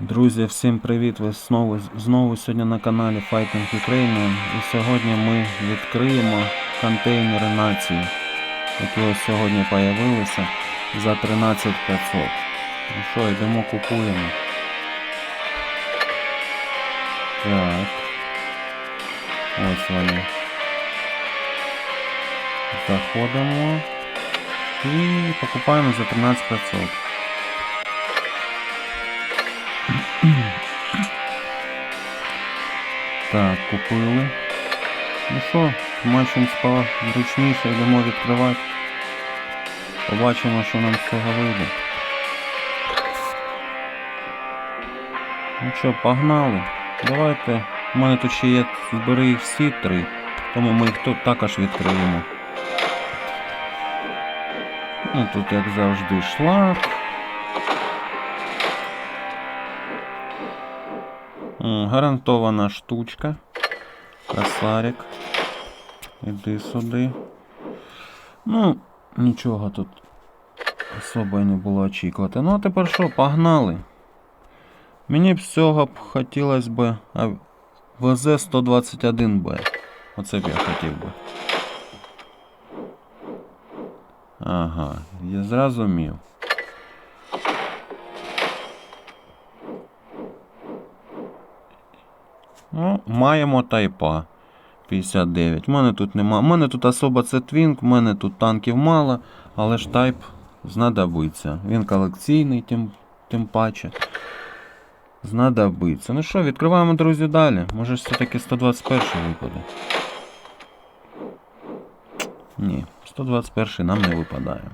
Друзі, всім привіт! Ви знову, знову сьогодні на каналі Fighting Ukrainian. І сьогодні ми відкриємо контейнери нації, які ось сьогодні з'явилися за 13500. Ну що, йдемо купуємо. Так. Ось вони. Заходимо і покупаємо за 13500. Так, купили. Ну що, матчем спа зручніше, йдемо відкривати. Побачимо, що нам з цього вийде. Ну що, погнали. Давайте. У мене тут ще є збери їх всі три, тому ми їх тут також відкриємо. Ну, тут, як завжди, шлак. Гарантована штучка. Косарик. Іди сюди. Ну, нічого тут особо й не було очікувати. Ну а тепер що, погнали. Мені б з цього б хотілося б а, ВЗ-121Б. Оце б я хотів би. Ага, я зрозумів. Ну, маємо тайпа 59. У мене тут нема. У мене тут особо це твінк, у мене тут танків мало, але ж тайп знадобиться. Він колекційний, тим, тим паче. Знадобиться. Ну що, відкриваємо, друзі, далі. Може все-таки 121 випаде. Ні, 121 нам не випадає.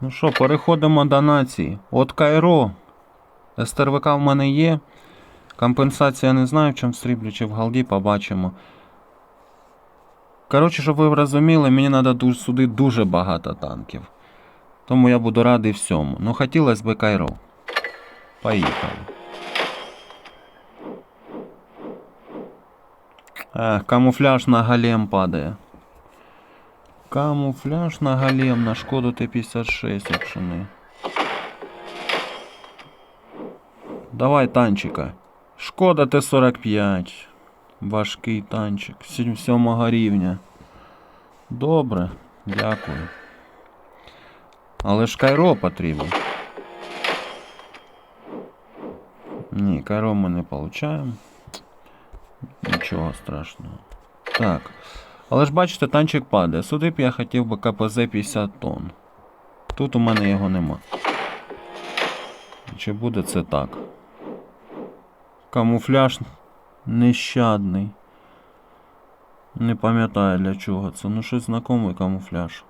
Ну що, переходимо до нації. От Кайро. СТРВК в мене є. Компенсація не знаю, в чому сріблю чи в голді, побачимо. Коротше, щоб ви розуміли, мені треба сюди дуже багато танків. Тому я буду радий всьому. Ну хотілося б Кайро. Поїхали. Ех, камуфляж на голем падає. Камуфляж на голем на шкоду Т-56, якщо. Давай танчика. Шкода Т-45. Важкий танчик. 7 рівня. Добре, дякую. Але ж Кайро потрібен. Ні, Кайро ми не получаємо. Нічого страшного. Так. Але ж бачите, танчик падає. Сюди б я хотів би КПЗ 50 тонн. Тут у мене його нема. Чи буде це так? Камуфляж нещадний. Не пам'ятаю для чого це. Ну щось знакомий камуфляж.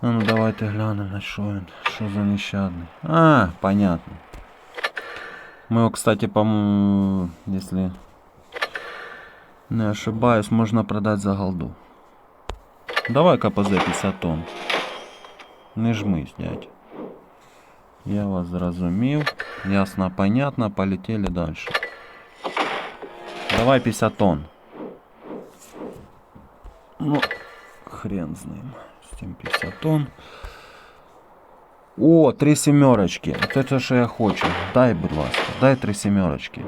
А ну давайте глянемо на що він. Що за нещадний. А, понятно. Мы его, кстати, по-моему, если не ошибаюсь, можно продать за голду. Давай КПЗ 50 тонн. Не жмись, дядь. Я вас зрозумів. Ясно, понятно, полетели дальше. Давай 50 тонн. Ну, хрен з ним. З тим 50 тонн. О, три сімерочки. От це що я хочу. Дай, будь ласка, дай три сімерочки.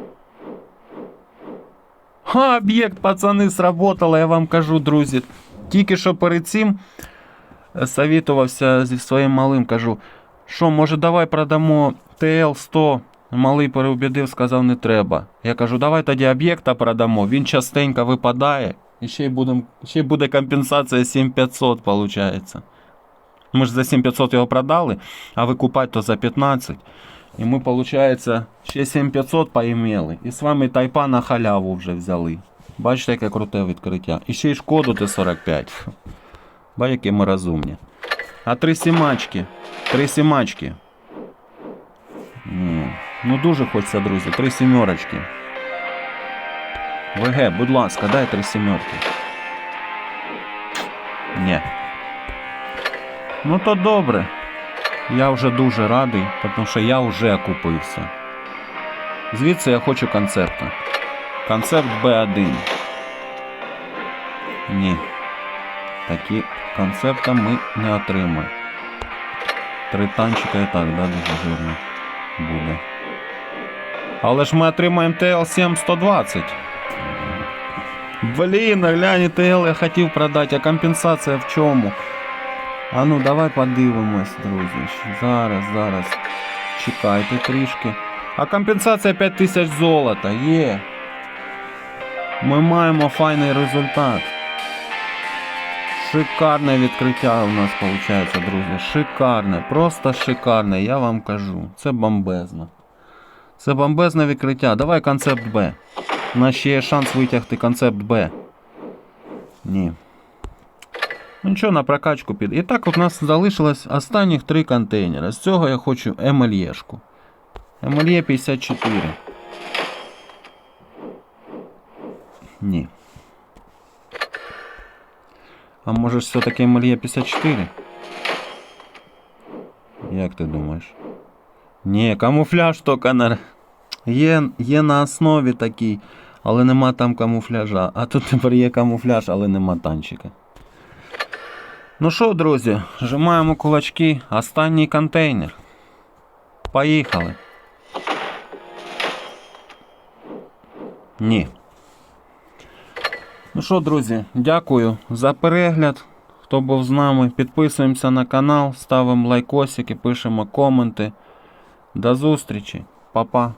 Ха, об'єкт, пацани, сработало, я вам кажу, друзі. Тільки що перед цим е, совітувався зі своїм малим, кажу, Що, може, давай продамо ТЛ-100. Малий переубідив, сказав, не треба. Я кажу, давай тоді об'єкта продамо. Він частенько випадає. І ще й, будем, ще буде компенсація 7500, виходить. Ми ж за 7500 його продали, а викупати то за 15. І ми, виходить, ще 7500 поімели. І з вами тайпа на халяву вже взяли. Бачите, яке круте відкриття. І ще й шкоду Т-45. Ба, які ми розумні. А три сімачки. Три сімачки. Ну дуже хочеться, друзі. Три сімерочки. ВГ, будь ласка, дай три сімерки. Ні. Ну то добре. Я вже дуже радий, тому що я вже купився. Звідси я хочу концепта. Концепт B1. Ні. Такі концепта ми не отримаємо. Три танчика і так, да, дуже жирно. буде. Але ж ми отримаємо TL7 120. Блін, глянь, TL я хотів продати, а компенсація в чому? А ну давай подивимось, друзі. Зараз, зараз. Чекайте трішки. А компенсація 5000 золота. Є. Ми маємо файний результат. Шикарне відкриття у нас виходить, друзі. Шикарне, просто шикарне, я вам кажу. Це бомбезно. Це бомбезне відкриття. Давай концепт Б. У нас ще є шанс витягти концепт Б. Ні. Ну нічого, на прокачку піде. І так у нас залишилось останніх три контейнери. З цього я хочу емельєшку. Емельє 54. Ні. А може все-таки Емельє 54? Як ти думаєш? Ні, камуфляж тільки на. Є, є на основі такий, але нема там камуфляжа. А тут тепер є камуфляж, але нема танчика. Ну що, друзі, жимаємо кулачки. Останній контейнер. Поїхали. Ні. Ну що, друзі, дякую за перегляд. Хто був з нами, підписуємося на канал, ставимо лайкосики, пишемо коменти. До зустрічі, Па-па.